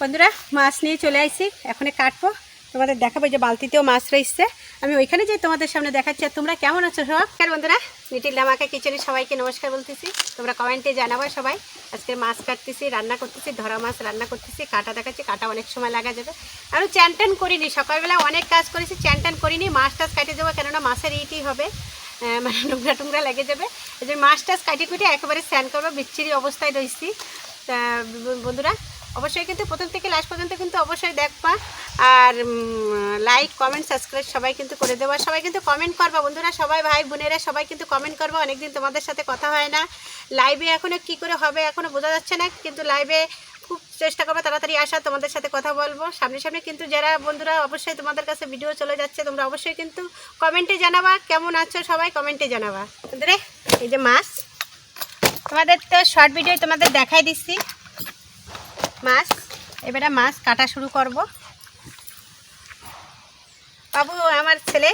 বন্ধুরা, মাছ নিয়ে চলে আসছি এখন কাটবো। তোমাদের দেখাবো যে বালতিতেও মাছ রয়েছে। আমি ওইখানে যাই তোমাদের সামনে দেখাচ্ছি। আর তোমরা কেমন আছো সব নমস্কার বন্ধুরা লিটিল লামাকা কিচেনে সবাইকে নমস্কার বলতেছি। তোমরা কমেন্টে জানাব সবাই। আজকে মাছ কাটতেছি, রান্না করতেছি, ধরা মাছ রান্না করতেছি, কাটা দেখাচ্ছি, কাটা অনেক সময় লাগা যাবে। আমি চ্যান ট্যান করিনি, সকালবেলা অনেক কাজ করেছি চ্যান ট্যান করিনি মাছ টাছ কাটে দেবো কেননা মাছের ইটি হবে। মানে নোংরা টুংরা লেগে যাবে। এই যে মাছ টাছ কাটি কুটি একেবারে স্যান করব, বিচ্ছিরি অবস্থায় রয়েছি বন্ধুরা, অবশ্যই কিন্তু প্রথম থেকে লাস্ট পর্যন্ত কিন্তু অবশ্যই দেখবা। আর লাইক কমেন্ট সাবস্ক্রাইব সবাই কিন্তু করে দেবো। সবাই কিন্তু কমেন্ট করবা। বন্ধুরা, সবাই, ভাই, বোনেরা সবাই কিন্তু কমেন্ট করব। অনেকদিন তোমাদের সাথে কথা হয় না। লাইভে এখনও কি করে হবে এখনও বোঝা যাচ্ছে না। কিন্তু লাইভে চেষ্টা করব তাড়াতাড়ি আসা, তোমাদের সাথে কথা বলব। সামনে সামনে কিন্তু যারা বন্ধুরা অবশ্যই তোমাদের কাছে ভিডিও চলে যাচ্ছে, তোমরা অবশ্যই কিন্তু কমেন্টে জানাবা। কেমন আছো সবাই কমেন্টে জানাবা। বন্ধুরা, এই যে মাছ। তোমাদের তো শর্ট ভিডিও তোমাদের দেখাই দিচ্ছি। মাছ, এবারে মাছ কাটা শুরু করব। বাবু, আমার ছেলে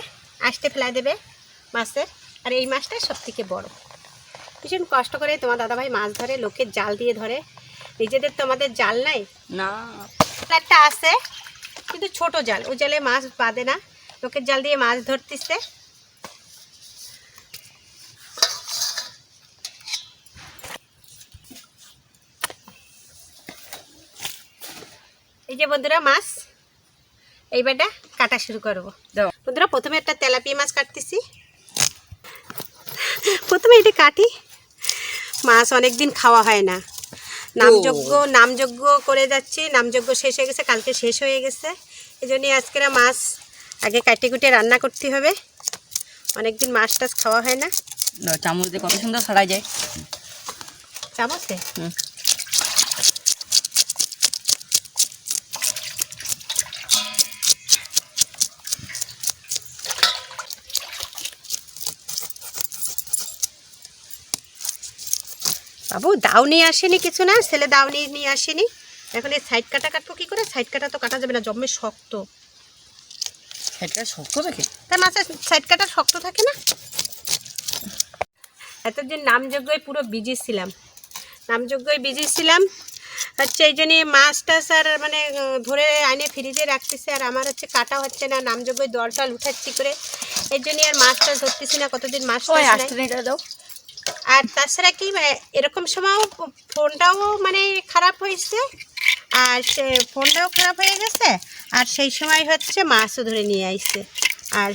আসতে ফেলা দেবে মাছের, আর এই মাছটা সব থেকে বড়। ভীষণ কষ্ট করে তোমার দাদাভাই মাছ ধরে লোকের জাল দিয়ে ধরে। নিজেদের তো আমাদের জাল নাই? না। একটা আছে কিন্তু ছোট জাল। ওই জালে মাছ বাঁধে না। লোকের জাল দিয়ে মাছ ধরতেছে। এই যে বন্ধুরা মাছ। এইবারটা কাটা শুরু করব। বন্ধুরা প্রথমে একটা তেলাপিয়া মাছ কাটতেছি। প্রথমে এটা কাটি। মাছ অনেক দিন খাওয়া হয় না। নামযজ্ঞ নামযজ্ঞ করে যাচ্ছি। নামযজ্ঞ শেষ হয়ে গেছে কালকে শেষ হয়ে গেছে। এই জন্যই আজকের মাছ আগে কাটে কুটে রান্না করতে হবে। অনেকদিন মাছ টাছ খাওয়া হয় না। চামচ দিয়ে কত সুন্দর ছাড়াই যায়। চামচে? হুম। বাবু দাও নিয়ে আসেনি কিছু না ছেলে দাও নিয়ে নিয়ে আসেনি। এখন এই সাইড কাটা কাটবো কী করে? সাইড কাটা তো কাটা যাবে না জম্মে শক্ত। সেটা শক্ত থাকে তার মাছের সাইড কাটা শক্ত থাকে না? এতদিন নামযজ্ঞই পুরো বিজি ছিলাম। নামযজ্ঞই বিজি ছিলাম। হচ্ছে এই জন্যে মানে ধরে আনে ফ্রিজে রাখতেছে আর আমার হচ্ছে কাটা হচ্ছে না নামযজ্ঞই উঠাচ্ছি করে। এই জন্যই আর মাছ টাছ ধরতেছি না কতদিন মাছ দাও। আর তাছাড়া কি মানে এরকম সময়ও ফোনটাও মানে খারাপ হয়েছে আর সে ফোনটাও খারাপ হয়ে গেছে আর সেই সময় হচ্ছে মাছও ধরে নিয়ে আসছে আর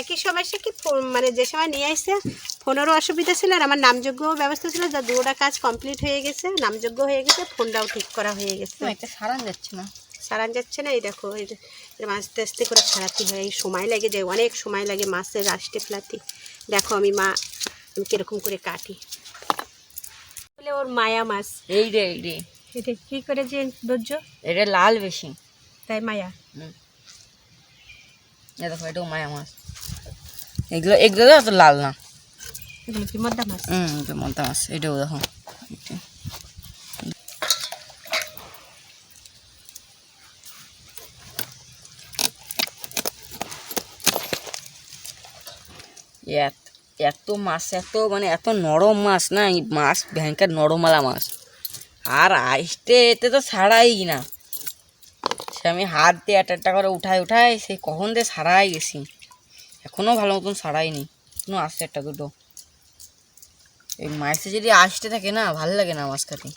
একই সময় সে কি ফোন- মানে যে সময় নিয়ে আসছে ফোনেরও অসুবিধা ছিল আর আমার নামযোগ্য ব্যবস্থা ছিল যা দুটা কাজ কমপ্লিট হয়ে গেছে নামযোগ্য হয়ে গেছে ফোনটাও ঠিক করা হয়ে গেছে। একটা সারান যাচ্ছে না। সারান যাচ্ছে না এই দেখো এরকম আস্তে আস্তে করে ছাড়াতে হয় এই সময় লাগে যায় অনেক সময় লাগে মাছের আসতে ফেলাতে দেখো আমি মা আমি কীরকম করে কাটি। বলে ওর মায়া মাছ। এই রে এই রে। এটা কী করে যে ধৈর্য? এটা লাল বেশি। তাই মায়া। হুম। দেখো এটাও মায়া মাছ। এগুলো এগুলো তো অত লাল না। এগুলো কি মদ্দা মাছ? হুম মলতা মাছ। এটাও দেখো। এটা। এত- মাছ, এত মানে এত নরম মাছ না, এই মাছ ভয়ঙ্কর নরমালা মাছ। আর আইসতে এতে তো ছাড়াই না। সে আমি হাত দিয়ে একটা একটা করে উঠাই উঠাই, সে কখন দিয়ে সারাই গেছি। এখনও ভালো মতন সারাইনি এখনও আসছে একটা দুটো। এই মাছে যদি আসতে থাকে না, ভালো লাগে না মাছ খেতে।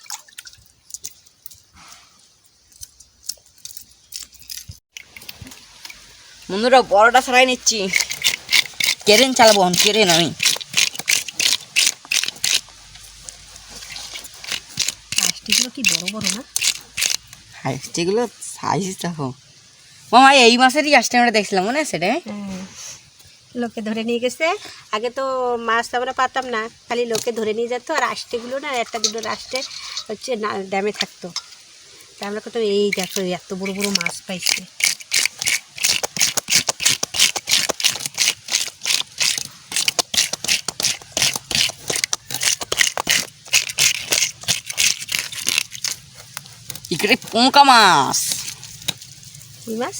বন্ধুরা, বড়টা সারাই নিচ্ছি। কেরেন চালাবো আমি কেরেন আমি মাছটিগুলো কি বড় বড় না যেগুলো সাইজ দেখো মামা এই মাসেরই আসতে আমরা দেখছিলাম মনে আছে রে লোকে ধরে নিয়ে গেছে আগে তো মাছ আমরা পাতাম না খালি লোকে ধরে নিয়ে যেত আর আষ্টেগুলো না একটা দুটো রাষ্টে হচ্ছে না ড্যামে থাকতো তা আমরা কত এই দেখো এত বড় বড় মাছ পাইছে ইকড়ে পোকা মাছ। ওই মাছ?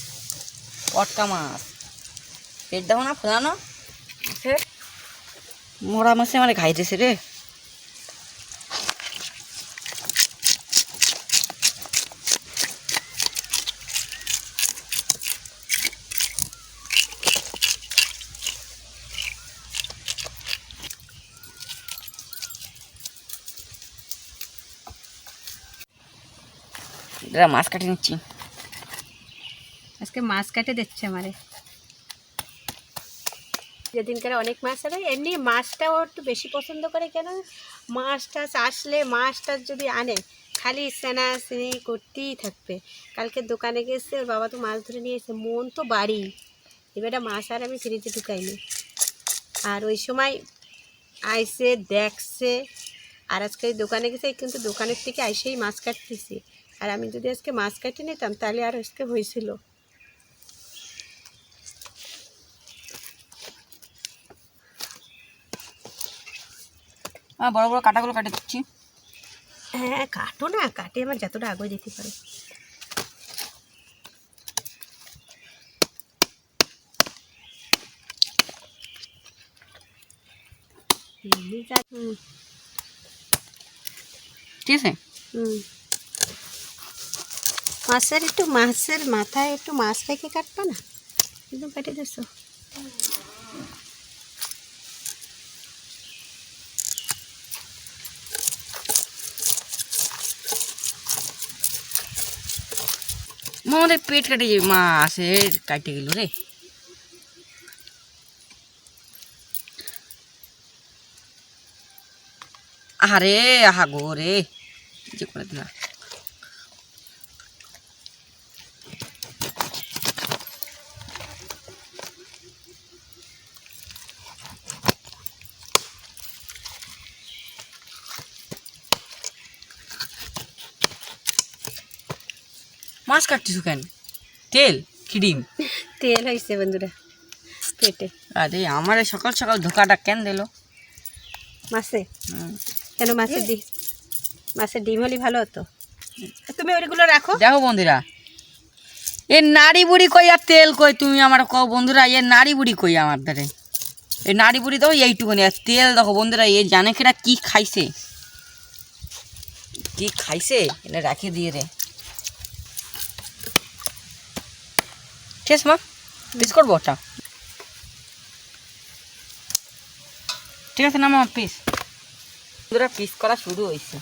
পটকা মাছ। পেট দেখো না ফোলানো। মরা মাসে মানে খাইতেছে রে। মাছ কাটে নিচ্ছি। আজকে মাছ কাটে দিচ্ছে আমারে। যেদিনকার অনেক মাছ হবে এমনি মাছটাও একটু বেশি পছন্দ করে কেন? মাছ টাছ আসলে মাছ টাছ যদি আনে, খালি সেনা সিনি করতেই থাকবে। কালকে দোকানে গেছে, ওর বাবা তো মাছ ধরে নিয়ে এসে মন তো বাড়ি। এবারে মাছ আর আমি ফ্রিজে ঢুকাইনি। আর ওই সময় আইসে দেখছে, আর আজকে দোকানে গেছে, কিন্তু দোকানের থেকে আইসেই মাছ কাটতেছি। আর আমি যদি আজকে মাছ কাটি নিতাম তাহলে আর আজকে হয়েছিল। হ্যাঁ বড় বড় কাটাগুলো কাটে দিচ্ছি। হ্যাঁ কাটো না কাটে আমার যতটা আগে দিতে পারে। এমনি যা- হুম, ঠিক আছে? হুম। মাছের একটু মাছের মাথায় একটু মাছ রেখে কাটবা না? একদম কেটে দিচ্ছ মা, আমাদের পেট কাটে যাবে মা আসে কাটে গেল রে। আরে আহা গো রে যে করে দিলা মাছ কাটছিস কেন? তেল? কি ডিম? তেল হয়েছে বন্ধুরা পেটে। আরে আমার সকাল সকাল ধোকাটা কেন দিল? মাছে? কেন মাছের ডিম মাছের ডিম হলে ভালো হতো। তুমি ওইগুলো রাখো। দেখো বন্ধুরা এ নাড়ি বুড়ি কই আর তেল কই তুমি আমার কও বন্ধুরা এ নাড়ি বুড়ি কই আমার ধারে এই নাড়ি বুড়ি তো এইটুকুনি। আর তেল দেখো বন্ধুরা এ জানে কেটা কি খাইছে? কি খাইছে? এটা রাখে দিয়ে রে ঠিক আছে মা পিস করব ওটা ঠিক আছে না মা পিস বন্ধুরা পিস করা শুরু হয়েছে।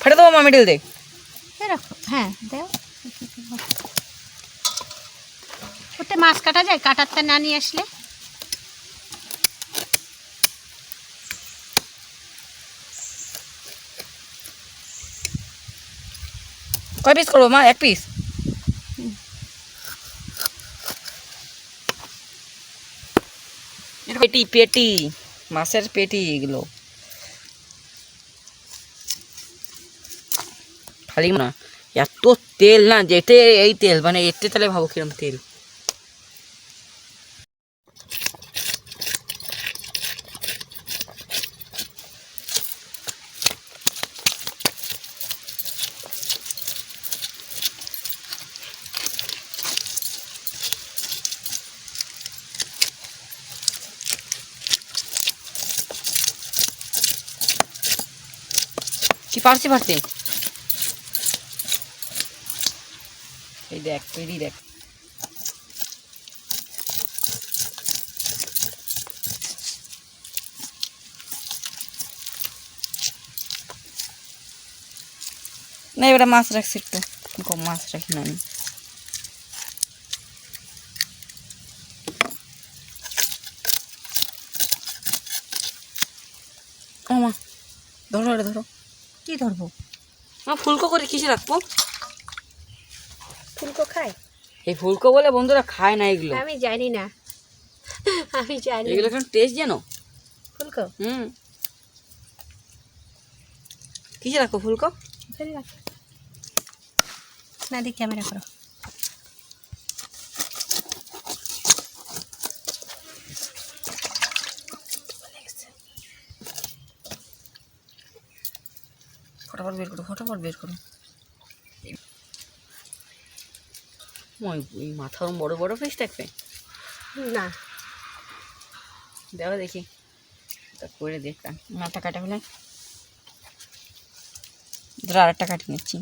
ফেটে দেবো মা মিডিল দে হ্যাঁ দেও। ওতে মাছ কাটা যায়? কাটারটা না নিয়ে আসলে? কয় পিস করব মা? এক পিস পেটি পেটি, মাছের পেটি এগুলো। খালি না এত তেল না যেতে এই তেল মানে এতে তাহলে ভাবো কিরম তেল। কি পারছি পারছি? এই দেখ পেরি দেখ। না, এবারে মাছ রাখছি একটু। কম মাছ রাখি না আমি। ধরো ধরো। কি ধরবো? মা ফুলকো করে কিসে রাখব? ফুলকো খায়? এই ফুলকো বলে বন্ধুরা খায় না এগুলো। আমি জানি না। আমি জানি এগুলো কেন টেস্ট জানো ফুলকো? হুম। কিসে রাখো ফুলকো? এখানে রাখো। না দি ক্যামেরা করো। ফটাফট বের করো ফটাফট বের করো। ওই মাথা বড় বড় ফিস থাকবে না। দেখো দেখি। তা করে দেখতাম মাথা কাটা ফেলে। ধরো আর একটা কাটি নিচ্ছি।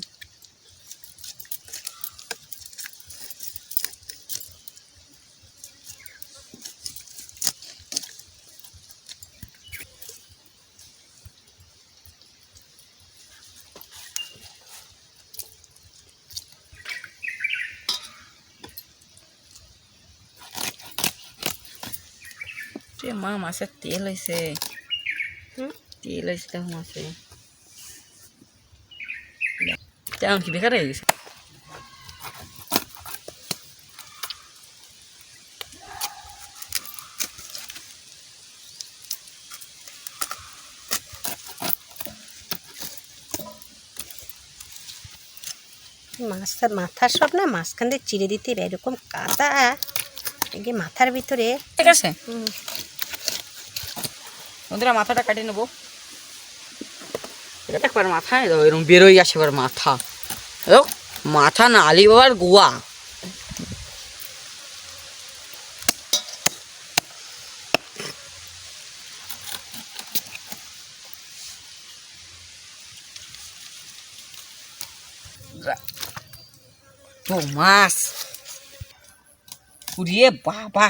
রে মা মাছের তেল হয়েছে হুম তেল হয়েছে দেখো মাছে তেমন কি বেকার হয়ে গেছে মাছটা মাথার সব না মাঝখান দিয়ে চিড়ে দিতে এরকম কাদা। আগে মাথার ভিতরে ঠিক আছে? হুম, বন্ধুরা, মাথাটা কাটিয়ে নেব। এটা একবার মাথায় দাও এরকম বেরোই আসে এবার মাথা। মাথা না আলি বাবার গোয়া। ও মাছ। বাবা,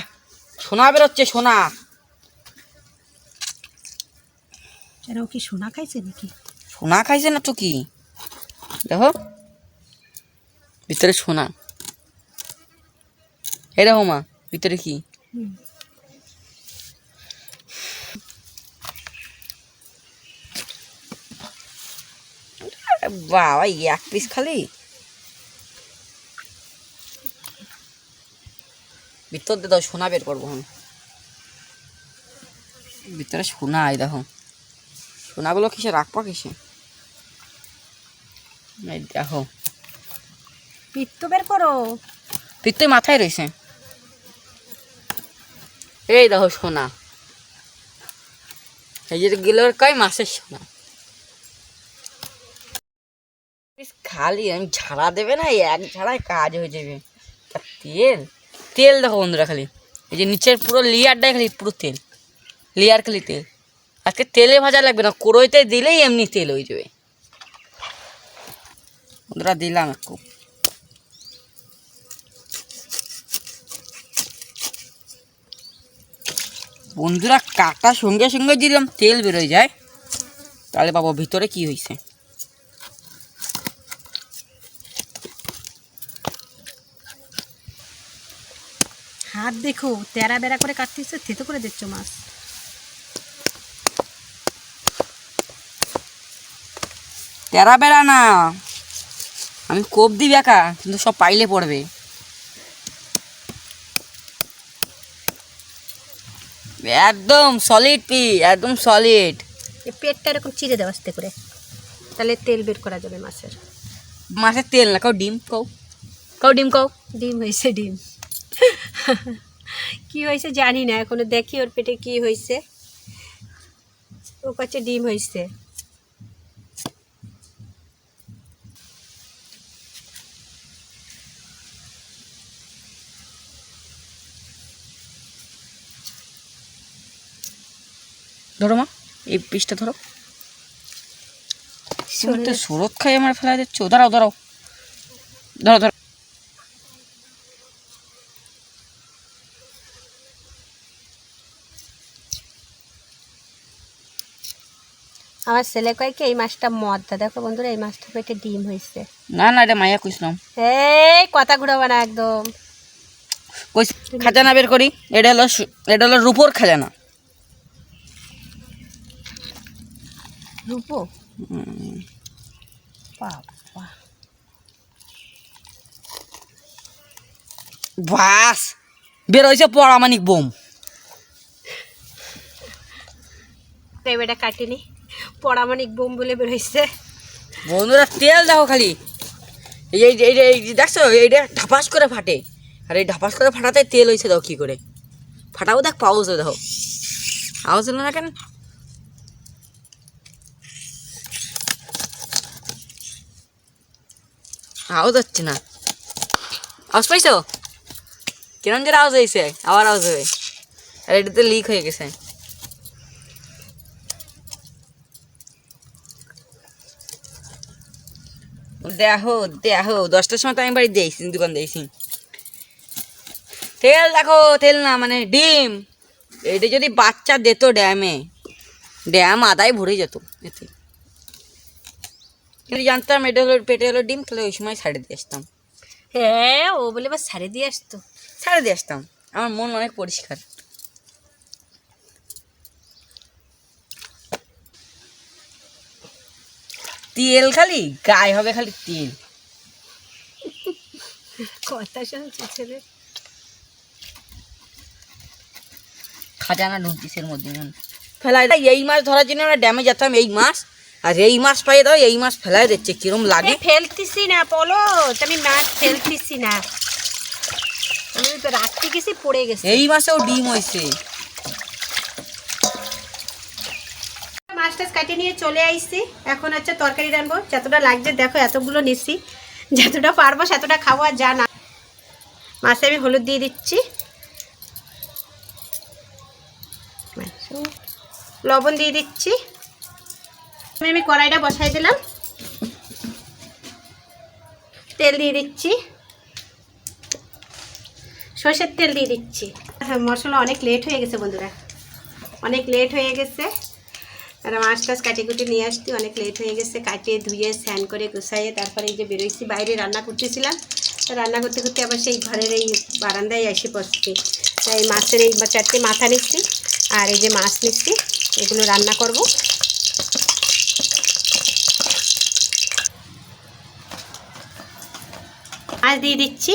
সোনা বেরোচ্ছে, সোনা। এরা ও কি সোনা খাইছে নাকি? সোনা খাইছে না তো কি? দেখো ভিতরে সোনা। এই দেখো মা ভিতরে কি। বাবা এই এক পিস খালি? ভিতর দিয়ে দাও সোনা বের করব ভিতরে সোনা এই দেখো। সোনাগুলো কিসে রাখব কিসে দেখো। পিত্ত বের করো। পিত্তই মাথায় রয়েছে। এই দেখো সোনা। এই যে গেলোর কয় মাসের সোনা? খালি আমি ঝাড়া দেবে না এক ঝাড়ায় কাজ হয়ে যাবে। তা তেল? তেল দেখো বন্ধুরা খালি। এই যে নিচের পুরো লেয়ারটাই খালি পুরো তেল। লেয়ার খালি তেল। আজকে তেলে ভাজা লাগবে না, কড়ইতে দিলেই এমনি তেল হয়ে যাবে। বন্ধুরা, দিলাম একটু। বন্ধুরা, কাটা সঙ্গে সঙ্গে দিলাম, তেল বেরোয় যায়। তাহলে বাবা, ভিতরে কি হয়েছে? হাত দেখো, তেরা বেড়া করে কাটতেছে, থেতো করে দিচ্ছ মাছ। তেরা বেড়া না। আমি কোপ দিই একা কিন্তু সব পাইলে পড়বে। একদম সলিড পি একদম সলিড পেটটা এরকম চিড়ে দেওয়া আস্তে করে। তাহলে তেল বের করা যাবে মাছের। মাছের তেল না কাউ ডিম কও? কাউ ডিম কও? ডিম হয়েছে ডিম। কি হয়েছে জানি না এখনও দেখি ওর পেটে কি হয়েছে। ও কাছে ডিম হয়েছে। ধরো মা এই পিসটা ধরো। তো সুরত খাই আমার ফেলা দিচ্ছ। দাঁড়াও দাঁড়াও। ধরো ধরো আমার ছেলে কয়েকে এই মাছটা মদ্দা। দেখো বন্ধুরা এই মাছটা পেটে ডিম হয়েছে না না এটা মায়া কইছিলাম এই কথা ঘুরাবো না একদম। কই খাজানা বের করি এটা হলো এটা হলো রূপোর খাজানা। রূপো? বাবা। বাস। বের হয়েছে পরামানিক বোম। এটা কাটিনি। পরামানিক বোম বলে বেরোইছে বন্ধুরা তেল দেখো খালি। এই এই যে এই যে দেখছ? এইটা ঢাপাস করে ফাটে। আর এই ঢাপাস করে ফাটাতে তেল হয়েছে দেখো কী করে। ফাটাও দেখ পাউজ দেখো। আওয়াজ না কেন? আওয়াজ হচ্ছে না আওয়াজ পাইছো কিরম যে আওয়াজ হয়েছে আবার আওয়াজ হবে আর এটাতে লিক হয়ে গেছে দেখো দেখো দশটার সময় তো আমি বাড়ি দিয়েছি দোকান দিয়েছি তেল দেখো তেল না মানে ডিম এটা যদি বাচ্চা দিত ড্যামে ড্যাম আদায় ভরে যেত এতে যদি জানতাম এটা হলো পেটে হলো ডিম তাহলে ওই সময় ছাড়ে দিয়ে আসতাম। হ্যাঁ ও বলে এবার সারে দিয়ে আসতো। ছাড়ে দিয়ে আসতাম। আমার মন অনেক পরিষ্কার। তেল খালি? গায়ে হবে খালি তেল। কথা শুনছি ছেলে। খাজানা ঢুকতিসের মধ্যে এখন ফেলাই এই মাছ ধরার জন্য আমরা ড্যামে যেতাম এই মাছ। আর এই মাছ পাই দাও এই মাছ ফেলাই দিচ্ছে কিরম লাগে? ফেলতেছি না বলো আমি মাছ ফেলতেছি না। আমি তো রাখতে গেছি পড়ে গেছে। এই মাছেও ডিম হয়েছে। মাছ টাছ কাটিয়ে নিয়ে চলে আইছি এখন হচ্ছে তরকারি রানবো যতটা লাগছে দেখো এতগুলো নিচ্ছি যতটা পারব সেতটা খাব আর যা না। মাছে আমি হলুদ দিয়ে দিচ্ছি। লবণ দিয়ে দিচ্ছি। আমি কড়াইটা বসাই দিলাম। তেল দিয়ে দিচ্ছি। সর্ষের তেল দিয়ে দিচ্ছি। হ্যাঁ, মশলা অনেক লেট হয়ে গেছে বন্ধুরা। অনেক লেট হয়ে গেছে। আর মাছ টাছ কাটি কুটি নিয়ে আসতে অনেক লেট হয়ে গেছে। কাটিয়ে ধুয়ে স্নান করে গুছাইয়ে তারপরে এই যে বেরোইছি বাইরে রান্না করতেছিলাম। রান্না করতে করতে আবার সেই ঘরের এই বারান্দায় এসে পড়ছি তাই মাছের এই চারটে মাথা নিচ্ছি আর এই যে মাছ নিচ্ছি এগুলো রান্না করব। মাছ দিয়ে দিচ্ছি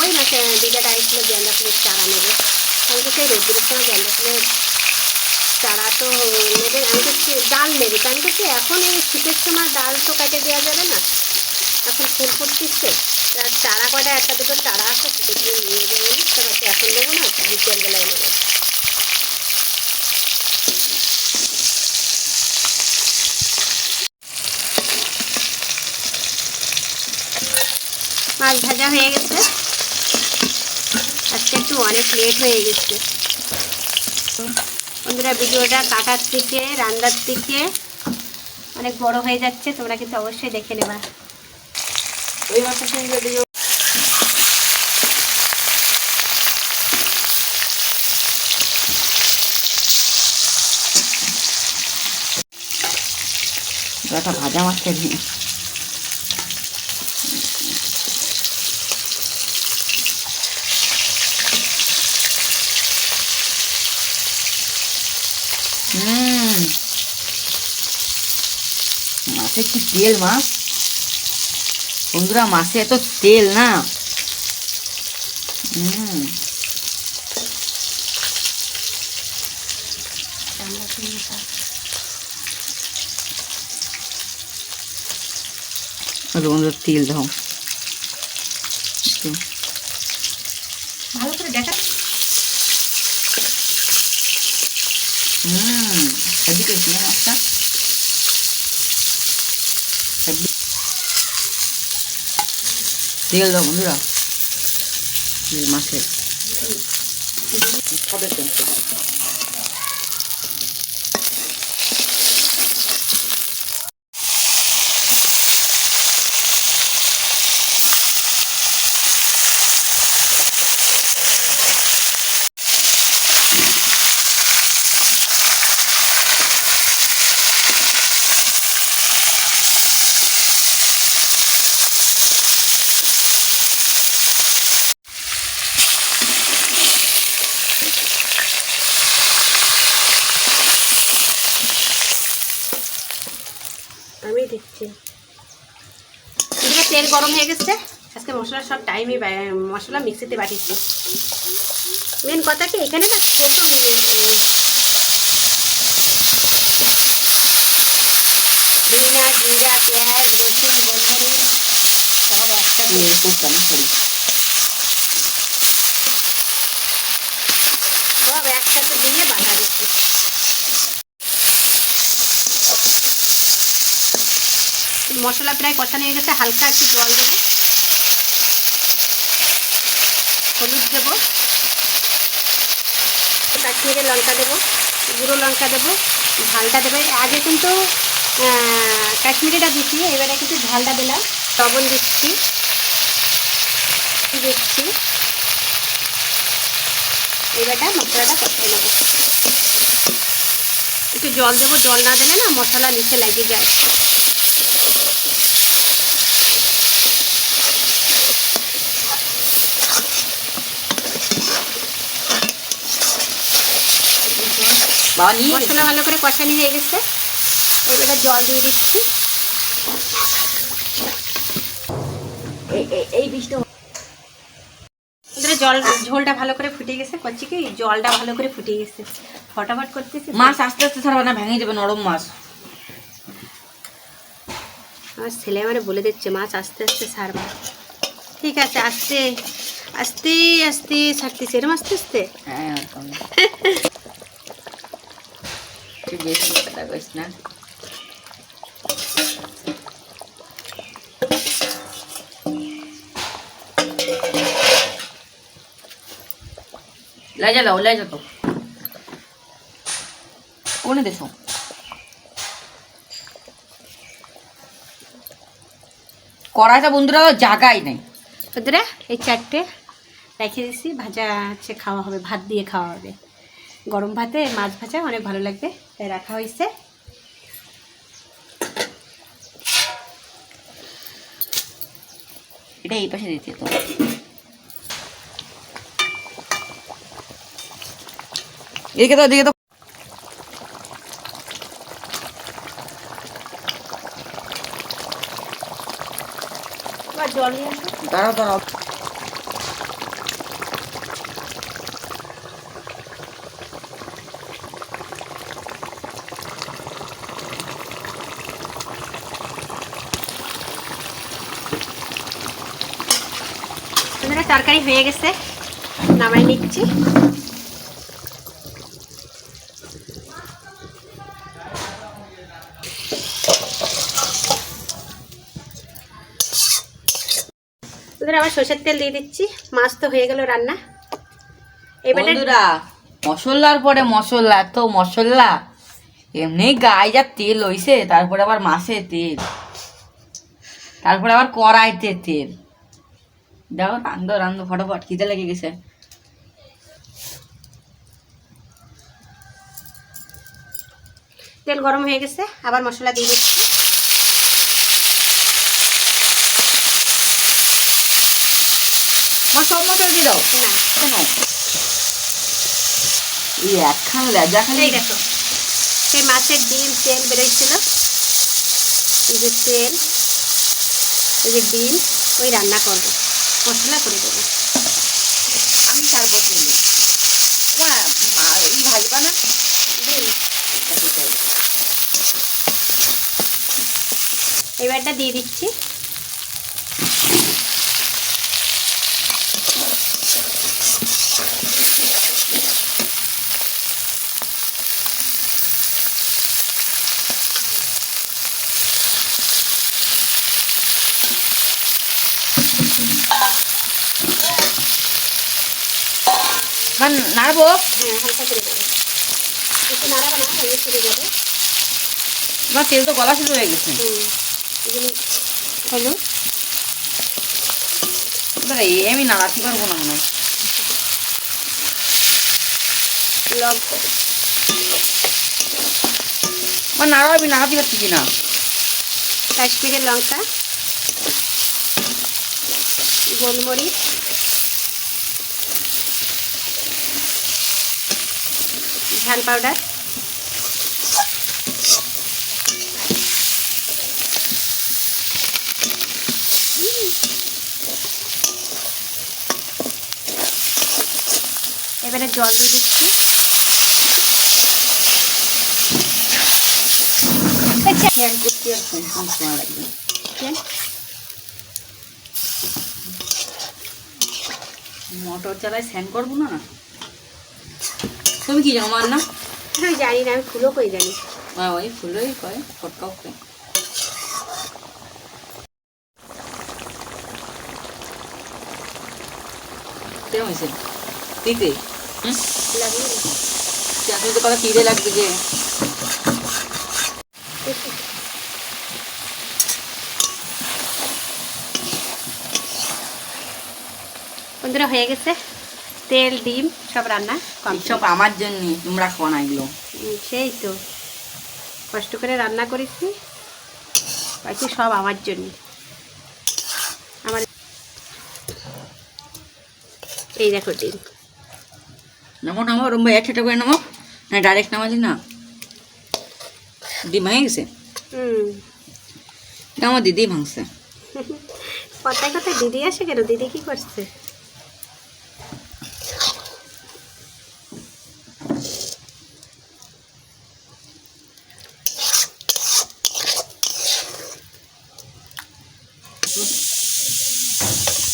ওই মাসে দিদা ডাইছিল গেন্দা ফুলের চারা নেবে আমি তো সেই রোদ্রের সময় গেন্দা ফুলের চারা তো নেবে আমি তো ডাল নেবে, কারণ কি এখন এই শীতের সময় ডাল তো কাটে দেওয়া যাবে না। এখন ফুল ফুটতিচ্ছে তার চারা কটা একটা, দুটো চারা আছে সেটা দিয়ে নিয়ে যাবে। তোমাকে এখন নেব না বিকেলবেলায় নেব মাছ ভাজা হয়ে গেছে। আজকে একটু অনেক লেট হয়ে গেছে। বন্ধুরা ভিডিওটা কাটার থেকে রান্নার থেকে অনেক বড় হয়ে যাচ্ছে তোমরা কিন্তু অবশ্যই দেখে নেবা। ওই মাছের সঙ্গে দিও একটা ভাজা মাছ খেয়ে মাছে কি তেল মাছ বন্ধুরা মাছে এত তেল না। হুম। আরে বন্ধুরা তেল দাও। ভালো করে দেখা। হুম হেভি টেস্টি না মাছটা হেভি তেল দাও বন্ধুরা মাছের খাবে তেল গরম হয়ে গেছে। আজকে মশলা সব টাইমে মশলা মিক্সিতে বাটিছি মেন কথা কি, এখানে না ছোটো ধনিয়া, জিরা, পেঁয়াজ, রসুন গোলমরিচ সব একসাথে সব একসাথে দিয়ে বাটা দিচ্ছি মশলা প্রায় কষানো হয়ে গেছে, হালকা একটু জল দেবো হলুদ দেবো কাশ্মীরের লঙ্কা দেবো, গুঁড়ো লঙ্কা দেবো, ঝালটা দেবো। আগে কিন্তু কাশ্মীরিটা দিচ্ছি এবারে কিন্তু ঝালটা দিলাম, লবণ দিচ্ছি দিচ্ছি। এবারটা মশলাটা কষাই নেব। একটু জল দেবো, জল না দিলে না মশলা নিচে লেগে যায়। মশলা ভালো করে কষানি হয়ে গেছে। এবার জল দিয়ে দিচ্ছি। এই- বীজটা জল ঝোলটা ভালো করে ফুটে গেছে। করছি কি জলটা ভালো করে ফুটে গেছে। ফটাফট করতেছি। মাছ আস্তে আস্তে ছাড়বা না ভেঙে যাবে নরম মাছ। আমার ছেলে আমারে বলে দিচ্ছে মাছ আস্তে আস্তে ছাড়বা। ঠিক আছে আস্তে আস্তে আস্তে ছাড়তেছি। এরম আস্তে আস্তে? হ্যাঁ। একটু বেশি কাটা করিস না। লাইজা লাও লাইজা তো কোনে দেশো কড়াইটা বন্ধুরা জাগাই নাই। ওদের এই চারটে রেখে দিছি, ভাজা হচ্ছে খাওয়া হবে, ভাত দিয়ে খাওয়া হবে। গরম ভাতে মাছ ভাজা অনেক ভালো লাগবে। রাখা হয়েছে এটা এই পাশে দিতে তো। এদিকে তো এদিকে তো। দাঁড়াও দাঁড়াও বন্ধুরা তরকারি হয়ে গেছে। নামাই নিচ্ছি। আবার সর্ষের তেল দিয়ে দিচ্ছি। মাছ তো হয়ে গেল রান্না। এবারে মশলার পরে মশলা তো মশলা। এমনি গায়ে যা তেল হইছে, তারপরে আবার মাছে তেল। তারপরে আবার কড়াইতে তেল। দেখো রান্ধো রান্ধো ফটাফট খিদে লেগে গেছে। তেল গরম হয়ে গেছে আবার মশলা দিয়ে দিচ্ছি। দিয়ে দাও? এই একখান লেজা খালি। দেখো সেই মাছের ডিম তেল বেরোচ্ছিল এই যে তেল এই যে ডিম ওই রান্না করব। মশলা করে দেবো। আমি তারপর তেলে নিই ওই ভাজবা না এবারটা দিয়ে দিচ্ছি। হালকা একটু নাড়াবো। হয়ে তেল তো গলা শুরু হয়ে গেছে। আমি নাড়াতে পারব না মনে হয়। লব মা আমি নাড়াতে পারছি কি না কাশ্মীরের লঙ্কা গোলমরিচ ধান পাউডার এবারে জল দিয়ে দিচ্ছি। মোটর চালায় স্যান করব না? তুমি কি জানো আমার না আমি জানি না আমি ফুলও কই জানি। হ্যাঁ ওই ফুলোই কয় ফটকাও কয় কেমন হয়েছে? হুম? লাগবে তো কথা খিদে লাগবে যে। বন্ধুরা হয়ে গেছে? তেল ডিম সব রান্না কম সব আমার জন্য তোমরা খাওয়া না এগুলো। সেই তো। কষ্ট করে রান্না করেছি বাকি সব আমার জন্য। আমার এই দেখো ডিম। নামো নামো রম্বা এক ঠেটা করে নামো। না ডাইরেক্ট নামালি না। ডিম ভেঙে গেছে? হুম। আমার দিদি ভাঙছে। কথায় কথায় দিদি আসে কেন? দিদি কি করছে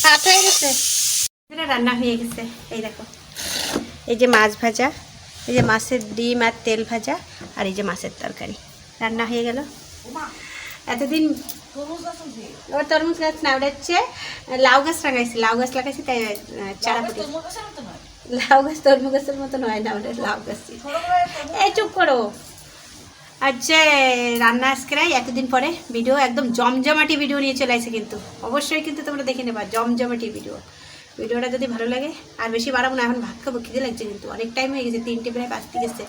ভাত হয়ে গেছে এটা রান্না হয়ে গেছে। এই দেখো। এই যে মাছ ভাজা এই যে মাছের ডিম আর তেল ভাজা আর এই যে মাছের তরকারি। রান্না হয়ে গেল। এতদিন ওর তরমুজ গাছ না ওটা হচ্ছে লাউ গাছ লাগাইছি লাউ গাছ লাগাইছি তাই চারা ফুটে লাউ গাছ তরমুজ গাছের মতো নয় না ওটা লাউ গাছ। এই চুপ করো। যে রান্না আজকে এতদিন পরে ভিডিও একদম জমজমাটি ভিডিও নিয়ে চলে আসে কিন্তু। অবশ্যই কিন্তু তোমরা দেখে নেবা জমজমাটি ভিডিও ভিডিওটা যদি ভালো লাগে, আর বেশি বাড়াবো না, এখন ভাত খাব, খিদে লাগছে কিন্তু। অনেক টাইম হয়ে গেছে, তিনটে প্রায় বাঁচতে গেছে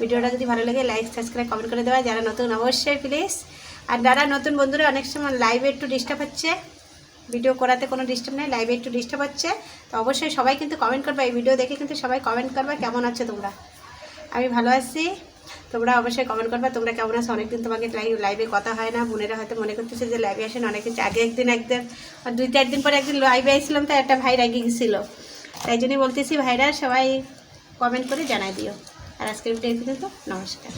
ভিডিওটা যদি ভালো লাগে লাইক সাবস্ক্রাইব কমেন্ট করে দেওয়া। যারা নতুন, অবশ্যই প্লিজ আর যারা নতুন বন্ধুরা, অনেক সময় লাইভে একটু ডিস্টার্ব হচ্ছে। ভিডিও করাতে কোনো ডিস্টার্ব নেই লাইভে একটু ডিস্টার্ব হচ্ছে। তো অবশ্যই সবাই কিন্তু কমেন্ট করবে। এই ভিডিও দেখে কিন্তু সবাই কমেন্ট করবে, কেমন আছো তোমরা? আমি ভালো আছি। তোমরা অবশ্যই কমেন্ট করবে, তোমরা কেমন আছো? অনেকদিন তোমাকে লাইভে কথা হয় না। বোনেরা হয়তো মনে করতেছে যে লাইভে আসেন অনেক কিছু আগে একদিন একদিন, আর দুই, চার দিন পরে একদিন লাইভে আসছিলাম তো একটা ভাই রাগিয়ে গেছিল তাই জন্যই বলতেছি, ভাইরা সবাই কমেন্ট করে জানাই দিও। আর আজকের ভিডিও এই তো নমস্কার।